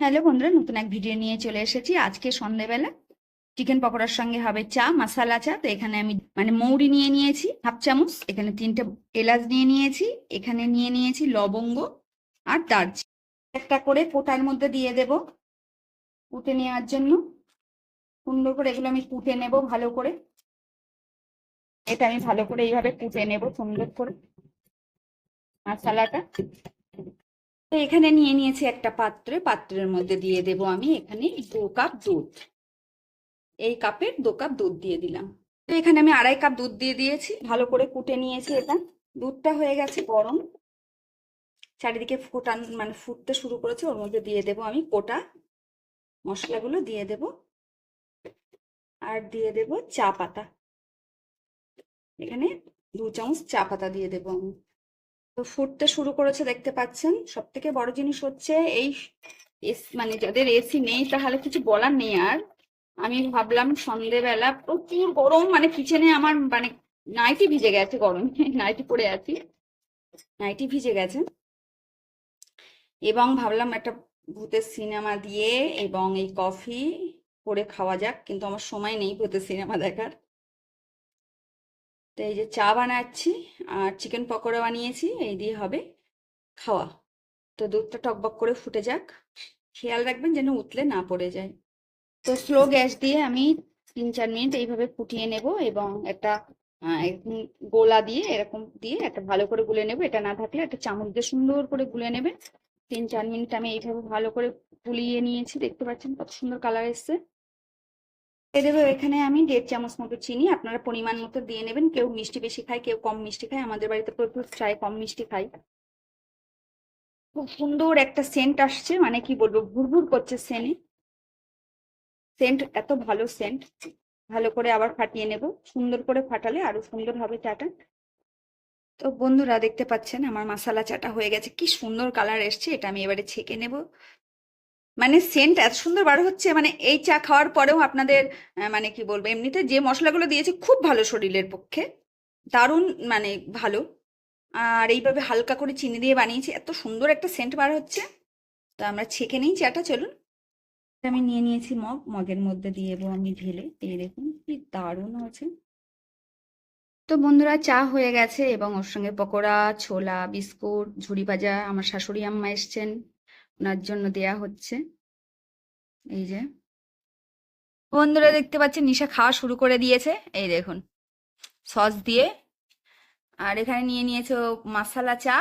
Hello বন্ধুরা, নতুন এক ভিডিও নিয়ে চলে এসেছি। আজকে সন্ধেবেলা। চিকেন পকোড়ার সঙ্গে হবে চা মশালা চা। তো এখানে আমি মানে মৌরি নিয়ে নিয়েছি হাফ চামচ। এখানে তিনটে এলাচ নিয়ে নিয়েছি। এখানে নিয়ে নিয়েছি লবঙ্গ আর দারচিনি। একটা করে পোটার মধ্যে দিয়ে দেব কুটে নেওয়ার জন্য। সুন্দর করে এগুলো আমি কুটে নেব ভালো করে। এটা আমি ভালো করে এইভাবে কুটে নেব সুন্দর করে। মশালাটা তো এখানে নিয়ে নিয়েছি একটা পাত্রে, পাত্রের মধ্যে দিয়ে দেব আমি এখানে দু কাপ দুধ। এই কাপের দু কাপ দুধ দিয়ে দিলাম। তো এখানে আমি আড়াই কাপ দুধ দিয়ে দিয়েছি, ভালো করে কুটে নিয়েছি এটা। দুধটা হয়ে গেছে গরম। চারিদিকে ফোটান মানে ফুটতে শুরু করেছে, ওর মধ্যে দিয়ে দেব আমি কোটা মশলাগুলো, দিয়ে দেব। আর দিয়ে দেব চা পাতা। এখানে দু চামচ চা পাতা দিয়ে দেবো আমি। তো ফুটতে শুরু করেছে দেখতে পাচ্ছেন। সব থেকে বড় জিনিস হচ্ছে এই মানে যাদের এসি নেই তাহলে কিছু বলার নেই আর। আমি ভাবলাম সন্ধেবেলা প্রচুর গরম মানে কিচেনে আমার মানে নাইটি ভিজে গেছে গরমে নাইটি পরে আছি। নাইটি ভিজে গেছে। এবং ভাবলাম একটা ভূতের সিনেমা দিয়ে এবং এই কফি করে খাওয়া যাক, কিন্তু আমার সময় নেই ভূতের সিনেমা দেখার। তো এই যে চা বানাচ্ছি আর চিকেন পকোড়া বানিয়েছি, এই দিয়ে হবে খাওয়া। তো দুধটা টকবক করে ফুটে যাক। খেয়াল রাখবেন যেন উতলে না পড়ে যায়। তো স্লো গ্যাস দিয়ে আমি তিন চার মিনিট এইভাবে ফুটিয়ে নেব এবং একটা গোলা দিয়ে এরকম দিয়ে একটা ভালো করে গুলে নেব। এটা না থাকলে একটা চামচ দিয়ে সুন্দর করে গুলে নেবে তিন চার মিনিট আমি এইভাবে ভালো করে গুলিয়ে নিয়েছি। দেখতে পাচ্ছেন কত সুন্দর কালার এসছে। দেবো এখানে আমি দেড় চামচ মতো চিনি, আপনারা পরিমাণ মতো দিয়ে নেবেন। কেউ মিষ্টি বেশি খায়, কেউ কম মিষ্টি খায়। আমাদের বাড়িতে প্রচুর চাই কম মিষ্টি খাই খুব সুন্দর একটা সেন্ট আসছে মানে কি বলব ভুরভুর করছে সেনে সেন্ট এত ভালো সেন্ট ভালো করে আবার ফাটিয়ে নেব। সুন্দর করে ফাটালে আরও সুন্দর হবে চাটা। তো বন্ধুরা, দেখতে পাচ্ছেন, আমার মশালা চাটা হয়ে গেছে। কি সুন্দর কালার এসছে, এটা আমি এবারে ছেঁকে নেব। মানে সেন্ট এত সুন্দর বার হচ্ছে মানে এই চা খাওয়ার পরেও আপনাদের মানে কি বলব, এমনিতে যে মশলাগুলো দিয়েছে খুব ভালো শরীরের পক্ষে। দারুণ মানে ভালো। আর এইভাবে হালকা করে চিনি দিয়ে বানিয়েছি, এত সুন্দর একটা সেন্ট বার হচ্ছে। তো আমরা ছেঁকে নিই চাটা, চলুন। আমি নিয়ে নিয়েছি মগ, মগের মধ্যে দিয়ে দেবো আমি ঢেলে। এই দেখুন কি দারুণ হয়েছে। তো বন্ধুরা, চা হয়ে গেছে এবং ওর সঙ্গে পকোড়া, ছোলা, বিস্কুট, ঝুড়ি ভাজা আমার শাশুড়ি, আম্মা এসছেন। ওনার জন্য দেয়া হচ্ছে। এই যে। বন্ধুরা দেখতে পাচ্ছেন, নিশা খাওয়া শুরু করে দিয়েছে। এই দেখুন, সস দিয়ে। আর এখানে নিয়ে নিয়েছে মশালা মাসালা চা।